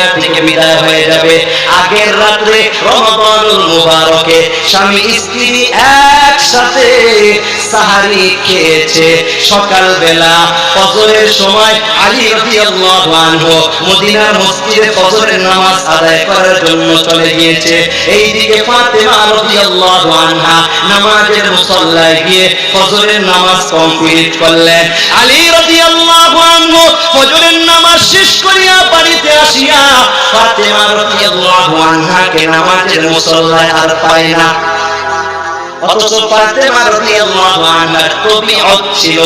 দুনিয়া থেকে বিদায় হয়ে যাবে। আগের রাত্রে রমাদানুল মুবারকে স্বামী স্ত্রী একসাথে সাহারি খেয়েছে। সকালবেলা ফজরের সময় আলী রাদিয়াল্লাহু মদিনার মসজিদে ফজরের নামাজ আদায় করার জন্য চলে গিয়েছে। এইদিকে ফাতেমা রাদিয়াল্লাহু আনহা নামাজের মুসল্লায় গিয়ে ফজরের নামাজ কমপ্লিট করলেন। আলী রাদিয়াল্লাহু ফজরের নামাজ শেষ করিয়া বাড়িতে আসিয়া ফাতেমা রাদিয়াল্লাহু আনহাকে নামাজের মুসল্লায় আর পায় না। অথচ ফাতেমা রাদিয়াল্লাহু আনহার তুমি ছিল।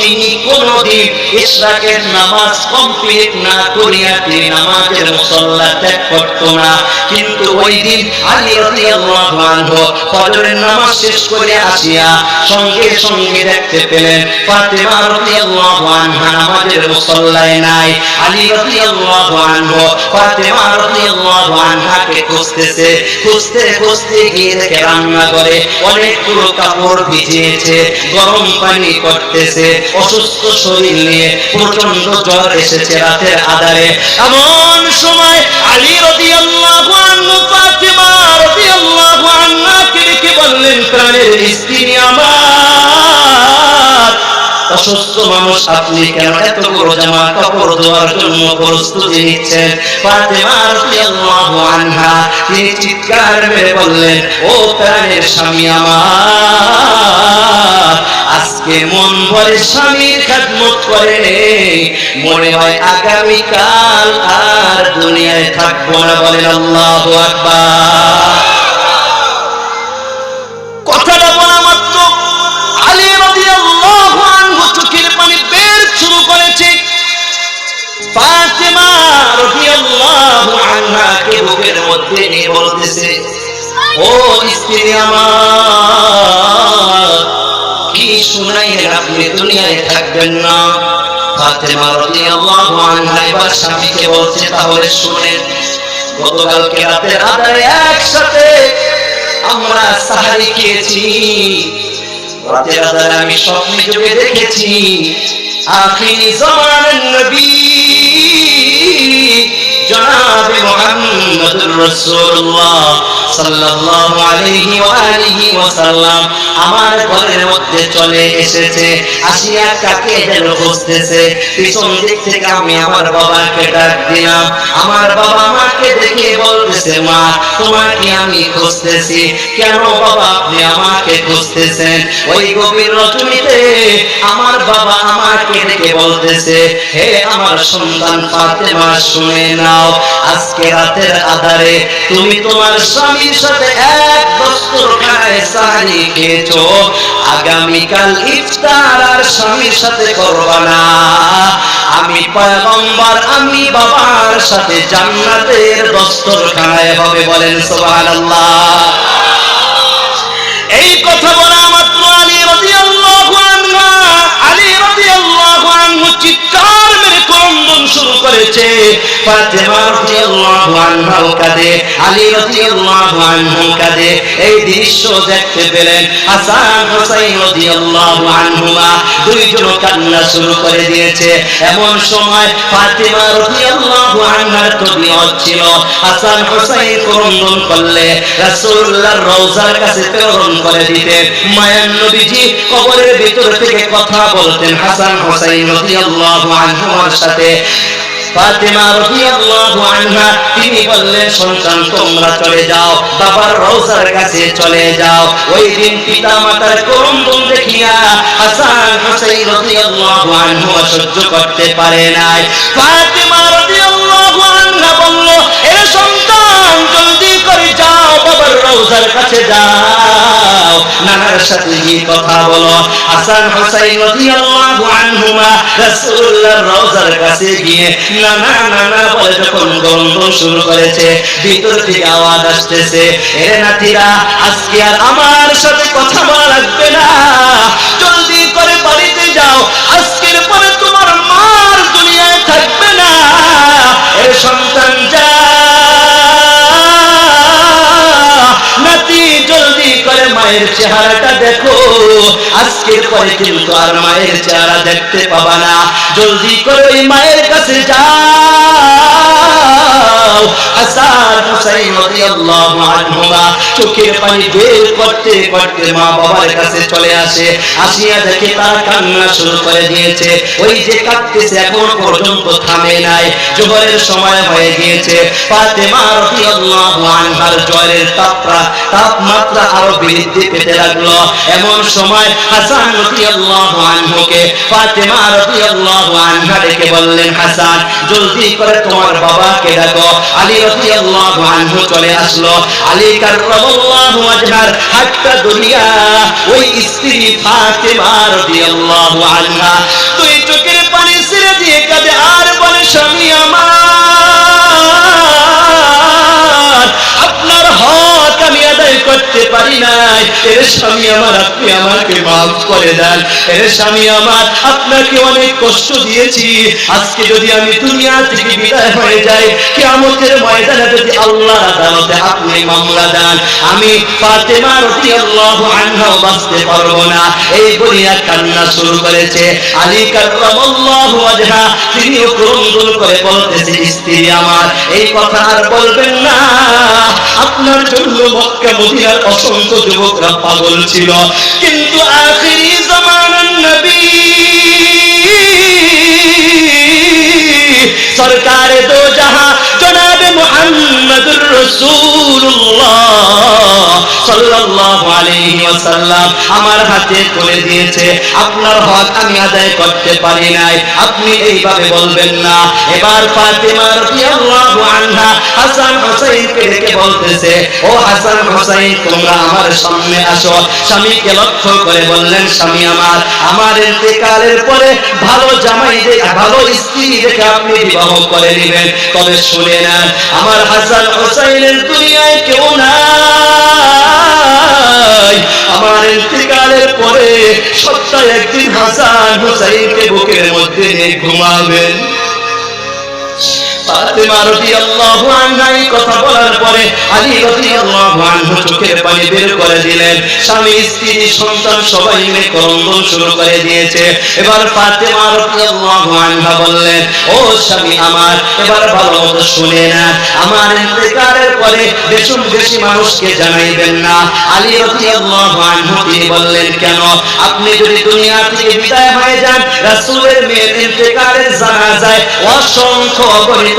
তিনি কোনদিন ইশরাকের নামাজ কমপ্লিট না করিয়া তিনি নামাজের মুসল্লা ত্যাগ করত না। কিন্তু ওই দিন আলী রাদিয়াল্লাহু আনহু ফজরের নামাজ শেষ করে আসিয়া সঙ্গে সঙ্গে দেখতে পেলেন ফাতেমা রাদিয়াল্লাহু আনহা নামাজের মুসল্লায় নাই। আলী রাদিয়াল্লাহু আনহু ফাতেমা রাদিয়াল্লাহু আনহাকে খুঁজতেছে। খুঁজতে খুঁজতে গিয়ে দেখে রান্না করে অনেকগুলো কাপড় ভিজিয়েছে, গরম পানি করতেছে অসুস্থ শরীর নিয়ে প্রচণ্ড জ্বর এসেছে রাতের আধারে। এমন সময় আলী রাদিয়াল্লাহু বললেন, প্রাণের স্ত্রী আমার। অসুস্থ মানুষ আপনি কেন এত বড় জামা কাপড় দেওয়ার জন্য প্রস্তুতি নিচ্ছেন? তিনি চিৎকার মেরে বললেন, ও প্রাণের স্বামী আমার আজকে মন ভরে স্বামীর খেদমত করে মনে হয় আগামী কাল আর দুনিয়ায় থাকব না বলেন আল্লাহু কথাটা বলা মাত্র পানি শুরু করেছে। মধ্যে নিয়ে বলতেছে, ও স্ত্রী আমার শুনাইলেন আপনি দুনিয়ায় থাকবেন না। ফাতেমা রাদিয়াল্লাহু আনহা এবার স্বামীকে বলছে, তাহলে শুনেন, গতকালকে রাতের আধারে একসাথে আমরা সাহারি খেয়েছি। রাতের আধারে আমি স্বপ্নে যুগে দেখেছি, আখিরি জামানের নবী। জনাবে আমার ঘরের মধ্যে চলে এসেছে, আসিয়া কাকে পিছন দিক থেকে আমি আমার বাবাকে ডাক দিলাম। আমার বাবা দেখে বলতেছে, মা, তোমাকে আমি খুঁজতেছি। কেন বাবা আপনি আমাকে খুঁজতেছেন? ওই গভীর রজনীতে আমার বাবা আমাকে দেখে বলতেছে, হে আমার সন্তান ফাতেমা, শুনে নাও আজকে রাতের আধারে তুমি তোমার স্বামীর সাথে এক দস্তরখানায় সাহারি খেয়েছো। আগামীকাল ইফতার আর স্বামীর সাথে করবা না। আমি পয়গম্বর, আমি বাবার সাথে জান্নাতের দস্তরখানায় হবে বলেন সুবহানাল্লাহ। এই কথা বলা মাত্র আলী রাদিয়াল্লাহু আনহু, আলী রাদিয়াল্লাহু আনহু চিৎকার শুরু করেছে ফাতেমা রাদিয়াল্লাহু আনহা কাঁদে আলী রাদিয়াল্লাহু আনহু কাঁদে এই দৃশ্য দেখতে পেলেন হাসান হুসাইন রাদিয়াল্লাহু আনহুমা। দুইজন কান্না শুরু করে দিয়েছে। এমন সময় ফাতেমা রাদিয়াল্লাহু আনহার তবিয়ত ছিল। হাসান হুসাইন ক্রন্দন করলে রাসূলুল্লাহর রওজার কাছে প্রেরণ করে দিতেন। মায়ান নবীজি কবরের ভিতর থেকে কথা বলতেন হাসান হুসাইন রাদিয়াল্লাহু আনহুমার সাথে। ফাতেমা রাদিয়াল্লাহু আনহা, তিনি বললেন, সন্তান, তোমরা চলে যাও, বাবার রওজার কাছে চলে যাও। ওই দিন পিতা মাতার ক্রন্দন দেখিয়া হাসান, হুসাইন রাদিয়াল্লাহু আনহু সহ্য করতে পারে নাই। ফাতেমা রওজার কাছে যাও। নানার সাথে গিয়ে কথা বলো। হাসান হুসাইন রাদিয়াল্লাহু আনহুমা রাসূলুল্লাহর রওজার কাছে গিয়ে নানা নানা বলে যখন গন্ধ শুরু করেছে, ভিতর থেকে আওয়াজ আসতেছে, এ নাতিরা, আজকে আর আমার সাথে কথা বলা লাগবে না। জলদি করে বাড়িতে যাও। আজকের পরে তোমার মার দুনিয়ায় থাকবে না। এ সন্তান মায়ের চেহারাটা দেখো। আজকের পরে কিন্তু আর মায়ের চেহারা দেখতে পাবা না। জলদি করে ওই মায়ের কাছে যাও হুসাইন রাদিয়াল্লাহু আনহুমা চোখের পানি বের করতে করতে মা বাবার কাছে চলে আসে। আসিয়া দেখে তার কান্না শুরু করে দিয়েছে। ওই যে কাঁদতেছে এখনও পর্যন্ত থামে নাই। জোহরের সময় হয়ে গিয়েছে। ফাতেমা রাদিয়াল্লাহু আনহার জ্বরের তাপরা তাপমাত্রা আরও বৃদ্ধি পেতে লাগল। এমন সময় হাসান রাদিয়াল্লাহু আনহুকে ফাতেমা রাদিয়াল্লাহু আনহা ডেকে বললেন, হাসান, জলদি করে তোমার বাবাকে ডাকো। আলী রাদিয়াল্লাহু আনহু চলে আসলো। আলী কাররামাল্লাহু ওয়াজহার, হাত্তা দুনিয়া, ওই স্ত্রী ফাতেমা রাদিয়াল্লাহু আনহা। তুই চোখের পানি ছেড়ে দিয়ে কাঁদে, আর বলে, স্বামী আমার এর স্বামী আমার, আপনি আমাকে মাফ করে দেন। এর স্বামী আমার, আপনাকে অনেক কষ্ট দিয়েছি। আজকে যদি আমি দুনিয়া থেকে বিদায় হয়ে যাই, কিয়ামতের ময়দানে যদি আল্লাহর আদালতে আপনি মামলা দেন, আমি ফাতেমা রাদিয়াল্লাহু তিনি ক্রন্দন করে স্ত্রী আমার, এই কথা আর বলবেন না। আপনার জন্য মক্কা অসংখ্য যুবকরা পাগল ছিল। কিন্তু আখিরি জামানার নবী সরকার দো জাহাঁ জনাবে মুহাম্মদুর রাসূলুল্লাহ। সাল্লাল্লাহু আমার হাতে তুলে দিয়েছে। আপনার হক আমি আদায় করতে পারি নাই। আপনি এইভাবে বলবেন না। এবার ফাতেমা হাসান হুসাইনকে ডেকে বলতেছে, ও হাসান হুসাইন, তোমরা আমার সামনে আসো। স্বামীকে লক্ষ্য করে বললেন, স্বামী আমার আমার ইন্তেকালের পরে ভালো জামাই ভালো স্ত্রী দেখে আপনি বিবাহ করে নেবেন। তবে শুনে নেন, আমার হাসান হুসাইনের সপ্তাহে একদিন হাসান হুসাইনকে বুকের মধ্যে ঘুমাবেন। ফাতেমা রাদিয়াল্লাহু আনহা এই কথা বলার পরে আলী রাদিয়াল্লাহু আনহু চোখের পানি বের করে দিলেন। স্বামী, স্ত্রী, সন্তান সবাই মিলে শুরু করে দিয়েছে। এবার ফাতেমা রাদিয়াল্লাহু আনহা বললেন, ও স্বামী আমার, এবার শুনে না। আমার পরে বেশি মানুষকে জানাইবেন না। আলী রাদিয়াল্লাহু আনহু তিনি বললেন, কেন? আপনি যদি দুনিয়া থেকে বিদায় হয়ে যান, রাসূলের মেয়ের ইন্তেকালের জানাজায় অসংখ্য অগণিত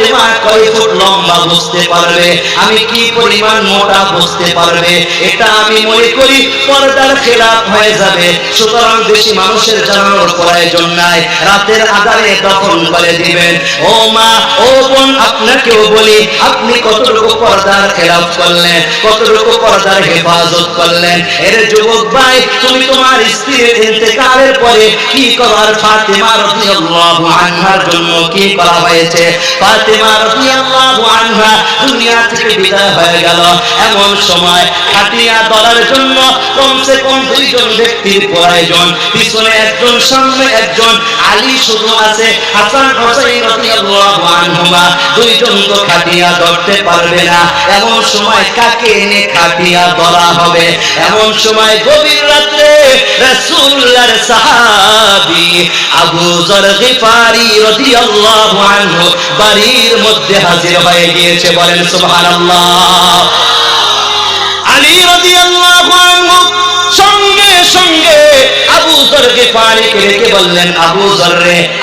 ফাতেমা কয় ফুট লম্বা বুঝতে পারবে? আমি কি পরিমাণ মোটা বুঝতে পারবে? এটা আমি মনে করি পর্দার খেলাপ হয়ে যাবে। সুতরাং বেশি মানুষের জানানোর প্রয়োজন নাই। রাতের আধারে দফন করে দিবেন, ও মা, ও বোন, আপনাকেও বলি, আপনি কতটুকু পর্দার খেলাপ করলেন, কতটুকু পর্দার হেফাজত করলেন? এর যুবক ভাই, তুমি তোমার স্ত্রীর ইন্তেকালের পরে কি করার ফাতেমা রাদিয়াল্লাহু আনহার জন্য কি করা হয়েছে? ফাতেমা রাদিয়াল্লাহু আনহা দুনিয়া থেকে বিদায় হয়ে গেল। এমন সময় খাটিয়া ধরার জন্য কমসে কম দুইজন ব্যক্তির প্রয়োজন পিছনে একজন, সামনে একজন, আলী শুধু আছে, হাসান হোসেন রাদিয়াল্লাহু আনহুমা। দুইজন তো খাটিয়া ধরতে পারবে না। এমন সময় কাকে এনে খাটিয়া ধরা হবে? এমন সময় গভীর রাত্রে রাসূলুল্লাহর সাহাবী আবু যর গিফারি রাদিয়াল্লাহু আনহু বাড়ির মধ্যে হাজির হয়ে গিয়েছে, বলেন সুবহানাল্লাহ। সঙ্গে সঙ্গে আবু পানিকে রেখে বললেন, আবু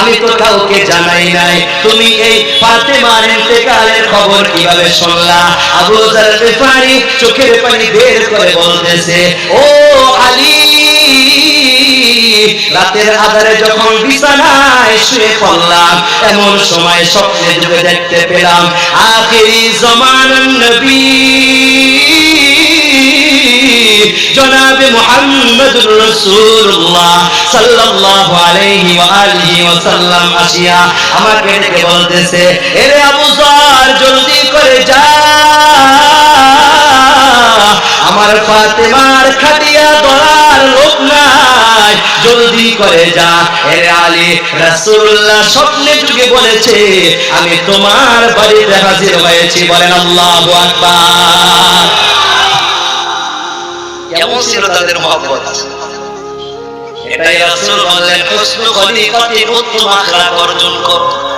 আমি তো কাউকে জানাই নাই। তুমি এই ফাতেমার ইন্তেকালের খবর কীভাবে শুনলা? আবু পানি চোখের পানি বের করে বলতেছে, ও আলী রাতের আধারে যখন বিছানায় শুয়ে পড়লাম, এমন সময় স্বপ্নে যুগে দেখতে পেলাম, আখেরি জমানান নবী। জনাবে মুহাম্মদুর রাসূলুল্লাহ সাল্লাল্লাহু আলাইহি ওয়া আলিহি ওয়া সাল্লাম আসিয়া আমাকে ডেকে বলতেছে, এরে আবু যর জলদি করে যা। আমার ফাতেমার খাটিয়া ধরার লোক নাই। জলদি করে যা। এর আলী, রাসূলুল্লাহ স্বপ্নের যুগে বলেছে, আমি তোমার বাড়িতে হাজির হয়েছি। বলেন আল্লাহু আকবার। কেমন ছিল তাদের মহব্বত? এটাই রাসূল বললেন, হুসনু খলিকাতি উত্তম আখলাক অর্জন করো।